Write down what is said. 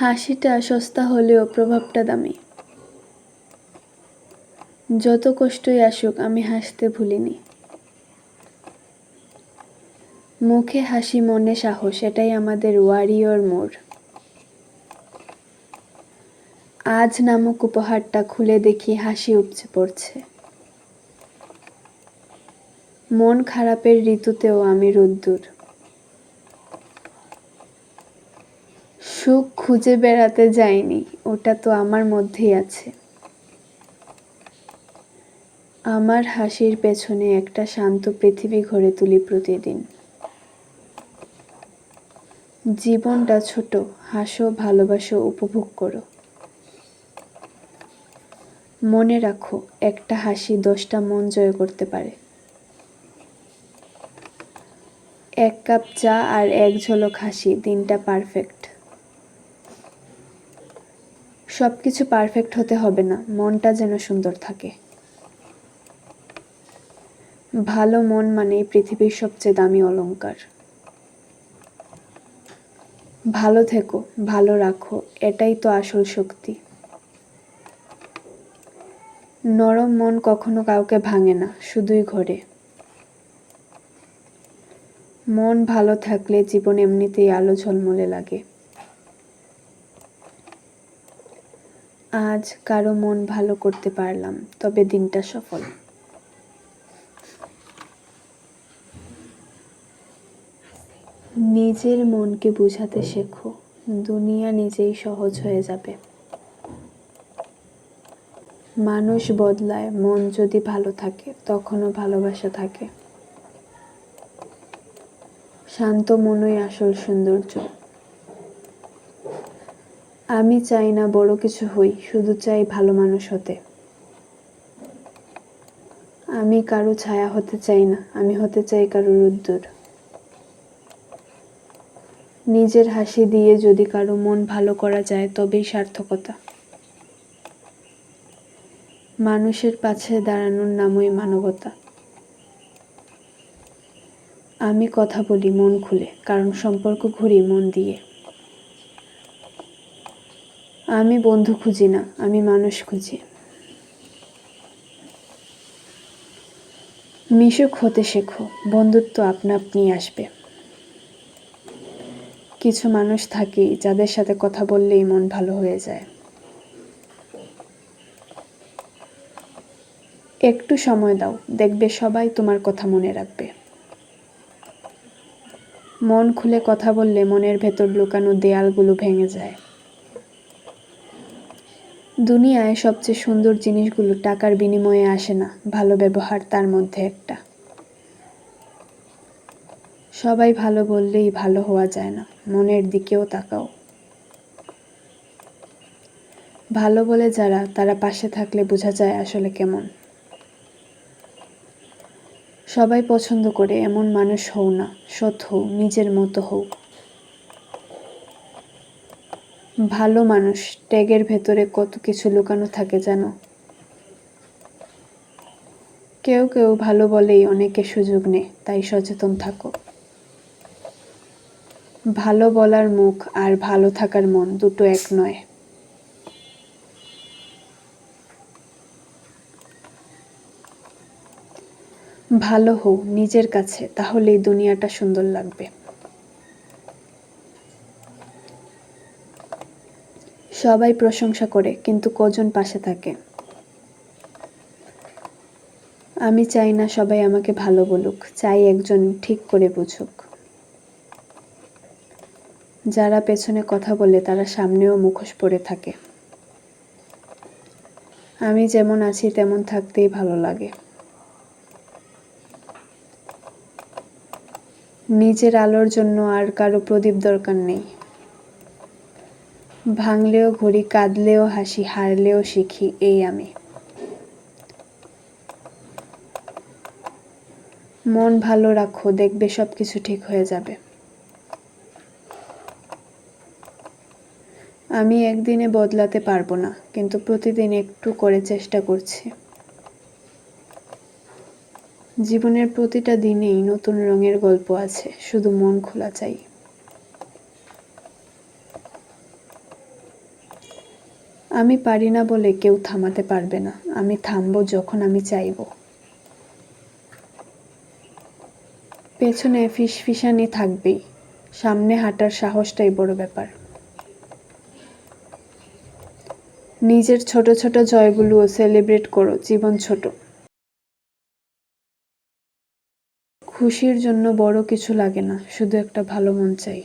হাসিটা সস্তা হলেও প্রভাবটা দামি। যত কষ্টই আসুক, আমি হাসতে ভুলিনি। মুখে হাসি, মনে সাহস, এটাই আমাদের ওয়ারিয়র মোড় আজ নামক উপহারটা খুলে দেখি হাসি উপচে পড়ছে। মন খারাপের ঋতুতেও আমি রোদ্দুর। খুঁজে বেড়াতে যাইনি, ওটা তো আমার মধ্যেই আছে। আমার হাসির পেছনে একটা শান্ত পৃথিবী ঘরে তুলি প্রতিদিন। জীবনটা ছোট, হাসো, ভালোবাসো, উপভোগ করো। মনে রাখো, একটা হাসি দশটা মন জয় করতে পারে। এক কাপ চা আর এক ঝলক হাসি, দিনটা পারফেক্ট। সব কিছু পারফেক্ট হতে হবে না, মনটা যেন সুন্দর থাকে। ভালো মন মানে পৃথিবীর সবচেয়ে দামি অলংকার। ভালো থেকো, ভালো রাখো, এটাই তো আসল শক্তি। নরম মন কখনো কাউকে ভাঙে না, শুধুই ঘরে। মন ভালো থাকলে জীবন এমনিতেই আলো ঝলমলে লাগে। আজ কারও মন ভালো করতে পারলাম, তবে দিনটা সফল। নিজের মনকে বুঝাতে শেখো, দুনিয়া নিজেই সহজ হয়ে যাবে। মানুষ বদলায়, মন যদি ভালো থাকে, তখনও ভালোবাসা থাকে। শান্ত মনই আসল সৌন্দর্য। আমি চাই না বড় কিছু হই, শুধু চাই ভালো মানুষ হতে। আমি কারও ছায়া হতে চাই না, আমি হতে চাই কারও রুদ্দুর। নিজের হাসি দিয়ে যদি কারও মন ভালো করা যায়, তবেই সার্থকতা। মানুষের পাশে দাঁড়ানোর নামই মানবতা। আমি কথা বলি মন খুলে, কারণ সম্পর্ক ঘুরি মন দিয়ে। আমি বন্ধু খুঁজি না, আমি মানুষ খুঁজি। মিশুক হতে শেখো, বন্ধুত্ব আপনা আপনি আসবে। কিছু মানুষ থাকে যাদের সাথে কথা বললেই মন ভালো হয়ে যায়। একটু সময় দাও, দেখবে সবাই তোমার কথা মনে রাখবে। মন খুলে কথা বললে মনের ভেতর লুকানো দেয়ালগুলো ভেঙে যায়। দুনিয়ায় সবচেয়ে সুন্দর জিনিসগুলো টাকার বিনিময়ে আসে না, ভালো ব্যবহার তার মধ্যে একটা। সবাই ভালো বললেই ভালো হওয়া যায় না, মনের দিকেও তাকাও। ভালো বলে যারা, তারা পাশে থাকলে বোঝা যায় আসলে কেমন। সবাই পছন্দ করে এমন মানুষ হও না, সৎ হও, নিজের মতো হও। ভালো মানুষ ট্যাগের ভেতরে কত কিছু লুকানো থাকে জানো? কেউ কেউ ভালো বলেই অনেকে সুযোগ নেয়, তাই সচেতন থাকো। ভালো বলার মুখ আর ভালো থাকার মন দুটো এক নয়। ভালো হও নিজের কাছে, তাহলেই দুনিয়াটা সুন্দর লাগবে। সবাই প্রশংসা করে, কিন্তু কজন পাশে থাকে? আমি চাই না সবাই আমাকে ভালো বলুক, চাই একজন ঠিক করে বুঝুক। যারা পেছনে কথা বলে, তারা সামনেও মুখোশ পরে থাকে। আমি যেমন আছি, তেমন থাকতেই ভালো লাগে। নিজের আলোর জন্য আর কারও প্রদীপ দরকার নেই। ভাঙলেও ঘড়ি, কাঁদলেও হাসি, হারলেও শিখি, এই আমি। মন ভালো রাখো, দেখবে সব কিছু ঠিক হয়ে যাবে। আমি একদিনে বদলাতে পারব না, কিন্তু প্রতিদিন একটু করে চেষ্টা করছি। জীবনের প্রতিটা দিনেই নতুন রঙের গল্প আছে, শুধু মন খোলা চাই। আমি পারি না বলে কেউ থামাতে পারবে না। আমি থামবো যখন আমি চাইব। পেছনে ফিসফিসানি থাকবেই। সামনে হাঁটার সাহসটাই বড় ব্যাপার। নিজের ছোট ছোট জয়গুলোও সেলিব্রেট করো, জীবন ছোট। খুশির জন্য বড় কিছু লাগে না, শুধু একটা ভালো মন চাই।